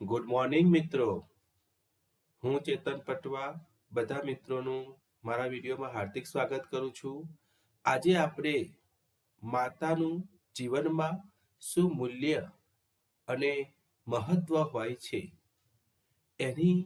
Good morning મિત્રો. હું ચેતન પટવા બધા મિત્રોનું મારા વિડીયોમાં હાર્દિક સ્વાગત કરું છું. આજે આપણે માતાનું જીવનમાં શું મૂલ્ય અને મહત્વ હોય છે? એની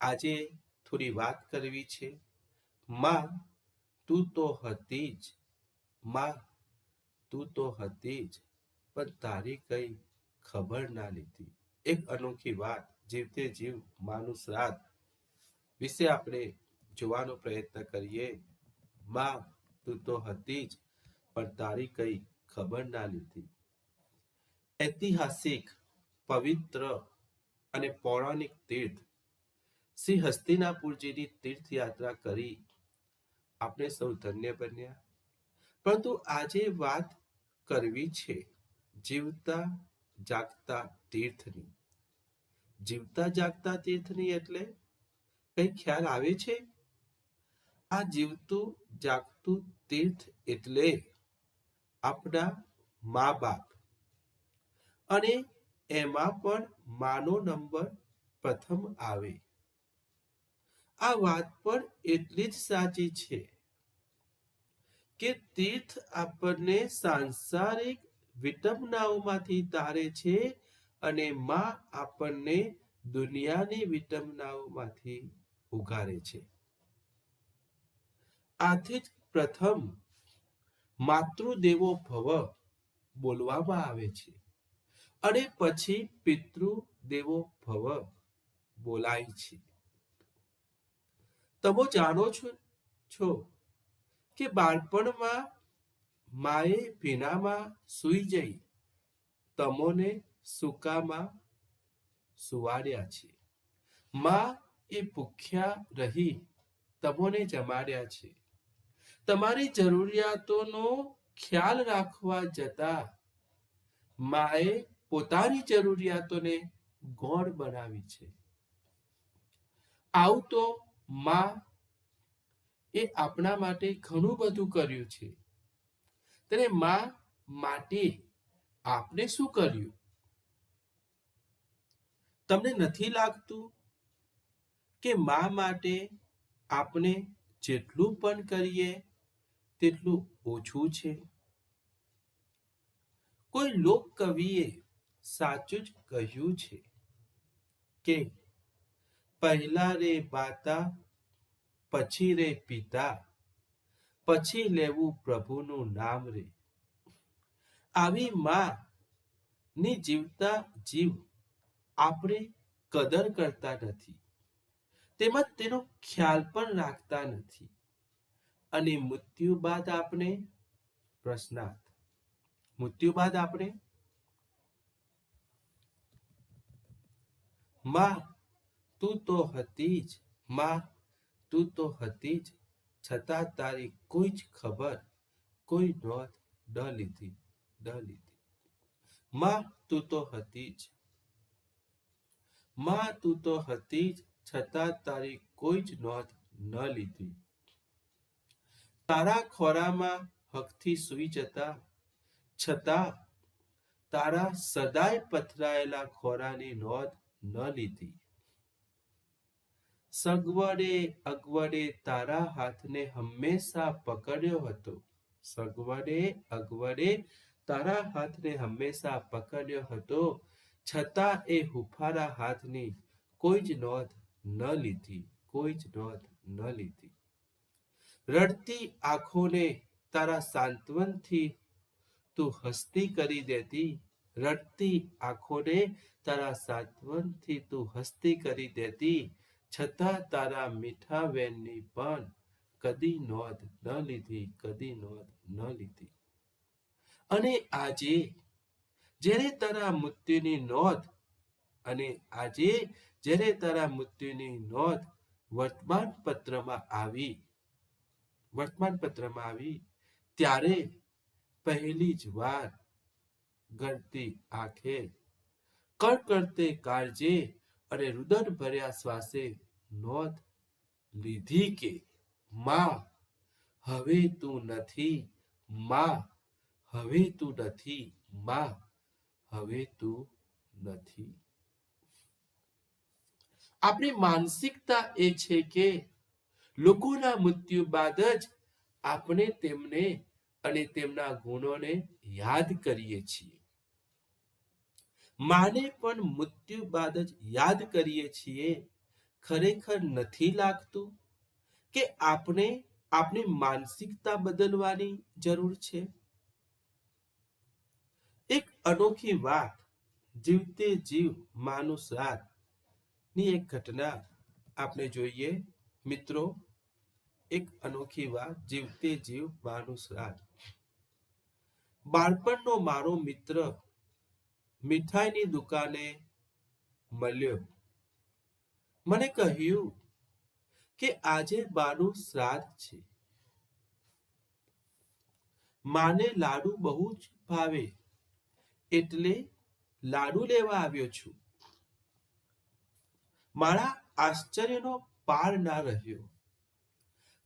આજે થોડી વાત કરવી છે. માં, તું તો હતી જ. માં, તું તો હતી જ. પણ તારી કઈ ખબર ના લીધી. એક અનોખી વાત, જીવતે જીવ માનું શ્રાદ્ધ વિશે આપણે જોવાનો પ્રયત્ન કરીએ. માં, તું તો હતી જ, પણ તારી કઈ ખબર ના લીધી. ઐતિહાસિક, પવિત્ર અને પૌરાણિક તીર્થ. શ્રી હસ્તિનાપુરજીની તીર્થયાત્રા કરી. આપણે સૌ ધન્ય બન્યા. પરંતુ આજે વાત કરવી છે, જીવતા જાગતા તીર્થની. જીવતા જાગતા તીર્થની એટલે કઈ ખ્યાલ આવે છે? આ જીવતું જાગતું તીર્થ એટલે આપણા મા બાપ. અને એમાં પણ માનો નંબર પ્રથમ આવે. આ વાત પણ એટલી જ સાચી છે કે તીર્થ આપણને સાંસારિક વિટંબનાઓમાંથી તારે છે અને માં આપણને દુનિયાની વિટંબનાઓમાંથી ઉગારે છે. આથી જ પ્રથમ માતૃદેવો ભવ બોલવામાં આવે છે અને પછી પિતૃદેવો ભવ બોલાય છે. તમે જાણો છો છો કે બાળપણમાં માએ ભીનામાં સૂઈ જઈ તમોને સૂકામાં સુવાડ્યા છે? માં એ ભૂખ્યા રહી, તમોને જમાડ્યા છે. તમારી જરૂરિયાતોનો ખ્યાલ રાખવા જતા માએ પોતાની જરૂરિયાતોને ગોળ બનાવી છે. આવું તો માં એ આપણા માટે ઘણું બધું કર્યું છે. તેને માં માટે આપણે શું કર્યું? તમને નથી લાગતું કે મા માટે આપણે જેટલું પણ કરીએ તેટલું ઓછું છે? કોઈ લોક કવિએ સાચું જ કહ્યું છે કે, પહેલા રે માતા, પછી રે પિતા, પછી લેવું પ્રભુનું નામ રે. આવી માં ની જીવતા જીવ આપણે કદર કરતા નથી. તેમજ તેનો ખ્યાલ પણ રાખતા નથી. અને મૃત્યુ બાદ આપણે પ્રશ્નાર્થ. મૃત્યુ બાદ આપણે માં તું તો હતી જ, માં તું તો હતી જ, છતાં તારી કોઈ જ ખબર, કોઈ નોંધ ન લીધી ન લીધી. માં તું તો હતી જ. માં તું તો હતી જ, છતાં તારી કોઈ જ નોંધ ન લીધી. તારા ખોરામાં હકથી સૂઈ જતા, છતાં તારા સદાય પથરાયેલા ખોરાની નોંધ ન લીધી. સગવડે અગવડે તારા હાથને હંમેશા પકડ્યો હતો. સગવડે અગવડે તારા હાથને હંમેશા પકડ્યો હતો. છતાં એ હુફારા હાથની કોઈ જ નોંધ ન લીધી, કોઈ જ નોંધ ન લીધી. રડતી આંખોને તારા સાંત્વનથી તું હસ્તી કરી દેતી, રડતી આંખોને તારા સાંત્વનથી તું હસ્તી કરી દેતી, છતાં તારા મીઠા વેનની પણ કદી નોંધ ન લીધી, કદી નોંધ ન લીધી. અને આજે જ્યારે તારા મૃત્યુની નોંધ અને આજે જ્યારે તારા મૃત્યુની નોંધ વર્તમાન પત્રમાં આવી વર્તમાન પત્રમાં આવી, ત્યારે પહેલી જ વાર ગળતી આંખે કડકડતે કાળજે અને રુદન ભર્યા શ્વાસે નોંધ લીધી કે, માં, હવે તું નથી, માં, હવે તું નથી, માં. હવે તું નથી. આપણી માનસિકતા એ છે કે લોકોના મૃત્યુ બાદ જ આપણે તેમને અને તેમના ગુણોને યાદ કરીએ છીએ. માને પણ મૃત્યુ બાદ જ યાદ કરીએ છીએ. ખરેખર નથી લાગતું કે આપણે આપણી માનસિકતા બદલવાની જરૂર છે? એક અનોખી વાત, જીવતે જીવ, માનું શ્રાદ્ધની એક ઘટના આપણે જોઈએ. મિત્રો, એક અનોખી વાત, જીવતે જીવ, માનું શ્રાદ્ધ બાળપણનો મારો મિત્ર મીઠાઈની દુકાને મળ્યો. મને કહ્યું કે આજે બાનું શ્રાદ્ધ છે. માને લાડુ બહુ જ ભાવે. એટલે લાડુ લેવા આવ્યો છું. મારા આશ્ચર્યનો પાર ના રહ્યો.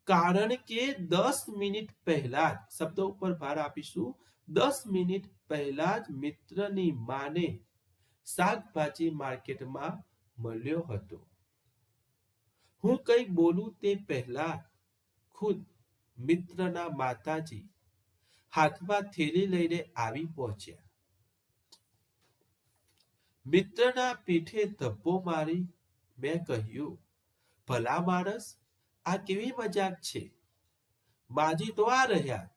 કારણ કે દસ મિનિટ પહેલા જ શબ્દ ઉપર ભાર આપીશું. દસ મિનિટ પહેલા જ મિત્રની માને શાકભાજી માર્કેટમાં મળ્યો હતો. હું કંઈ બોલું તે પહેલા ખુદ મિત્રના માતાજી હાથમાં થેલી લઈને આવી પહોંચ્યા. મિત્રના પીઠે ધબ્બો મારી મેં કહ્યું, ભલા માણસ, આ કેવી મજાક છે? માજી તો આ રહ્યા.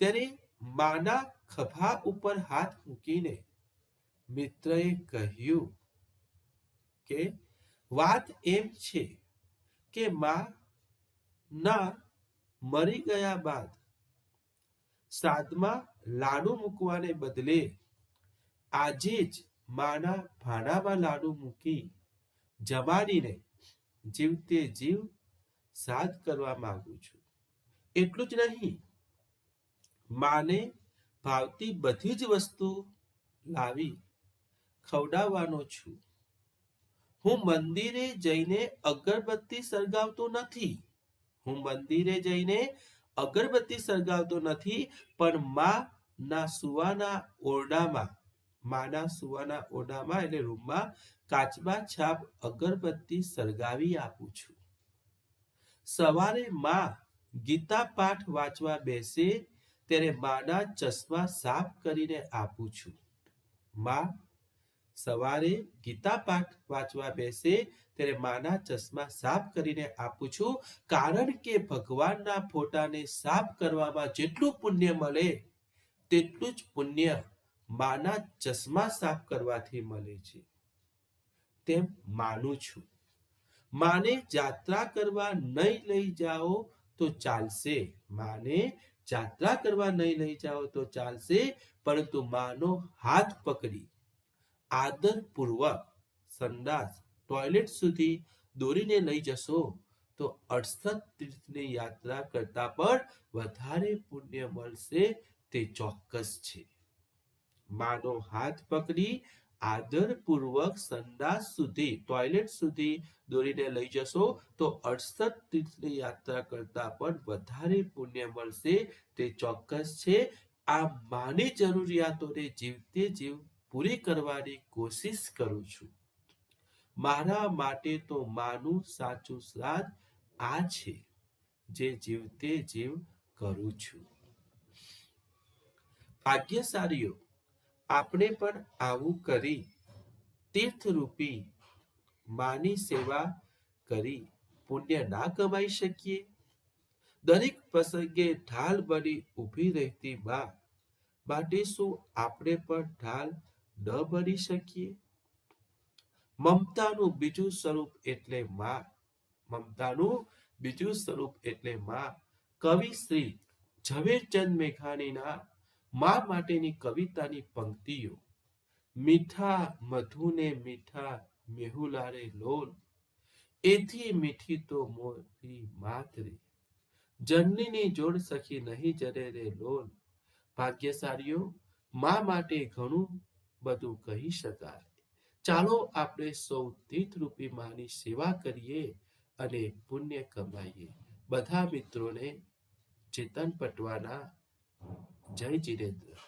ત્યારે માના ખભા ઉપર હાથ મૂકીને મિત્રએ કહ્યું કે, વાત એમ છે કે માં ના મરી ગયા બાદ શ્રાદ્ધમાં લાડુ મૂકવાને બદલે આજે જ માના ભાણામાં લાડુ મૂકી જમાડીને જીવતે જીવ શ્રાદ્ધ કરવા માંગુ છું. એટલું જ નહીં, માને ભાવતી બધી જ વસ્તુ લાવી ખવડાવવાનો છું. હું મંદિરે જઈને અગરબત્તી સળગાવતો નથી. હું મંદિરે જઈને અગરબત્તી સળગાવતો નથી, પણ માં ના સુવાના ઓરડામાં માના સુવાના ઓરડામાં એટલે રૂમમાં કાચબા છાપ, અગરબત્તી સળગાવી આપું છું. સવારે માં ગીતા પાઠ વાંચવા બેસે ત્યારે માના ચશ્મા સાફ કરીને આપું છું. માં સવારે ગીતા પાઠ વાંચવા બેસે ત્યારે માના ચશ્મા સાફ કરીને આપું છું કારણ કે ભગવાનના ફોટાને સાફ કરવામાં જેટલું પુણ્ય મળે, તેટલું જ પુણ્ય માના ચશ્મા સાફ કરવાથી મળે છે. તેમ માનું છું. માને જાત્રા કરવા નહીં લઈ જાઓ તો ચાલશે. માને જાત્રા કરવા નહીં લઈ જાઓ તો ચાલશે, પરંતુ માનો હાથ પકડી. આદરપૂર્વક સંડાસ ટોયલેટ સુધી દોરીને લઈ જશો તો અડસઠ તીર્થની યાત્રા કરતા પણ વધારે પુણ્ય મળશે તે ચોક્કસ છે. માનો હાથ પકડી, આદરપૂર્વક સંડાસ સુધી ટોયલેટ સુધી દોરીને લઈ જશો તો અડસઠ તીર્થની યાત્રા કરતા પણ વધારે પુણ્ય મળશે. તે ચોક્કસ છે. આ માની જરૂરિયાતોને જીવતે જીવ પૂરી કરવાની કોશિશ કરું છું. મારા માટે તો માનું સાચું શ્રાદ્ધ આ છે, જે જીવતે જીવ કરું છું. ભાગ્યશાળીઓ આપણે પણ આવું કરી. તીર્થરૂપી માની સેવા કરી. પુણ્ય ના કમાઈ શકીએ. દરેક પ્રસંગે ઢાલ બની ઊભી રહેતી માં માટે શું આપણે પણ ઢાલ ન બની શકીએ? મમતાનું બીજું સ્વરૂપ એટલે માં. મમતાનું બીજું સ્વરૂપ એટલે માં. કવિ શ્રી ઝવેરચંદ મેઘાણીના મા માટેની કવિતાની પંક્તિઓ, મીઠા મધુને મીઠા મેહુલારે લોલ, એથી મીઠી તો મોરી માતરી, જનનીની જોડ સખી નહીં જરે રે લોલ. ભાગ્યશાળીઓ, મા માટે ઘણું બધું કહી શકાય. ચાલો આપણે સૌ તીર્થરૂપી માની સેવા કરીએ અને પુણ્ય કમાઈએ. બધા મિત્રોને ચેતન પટવાના જય જીનેન્દ્ર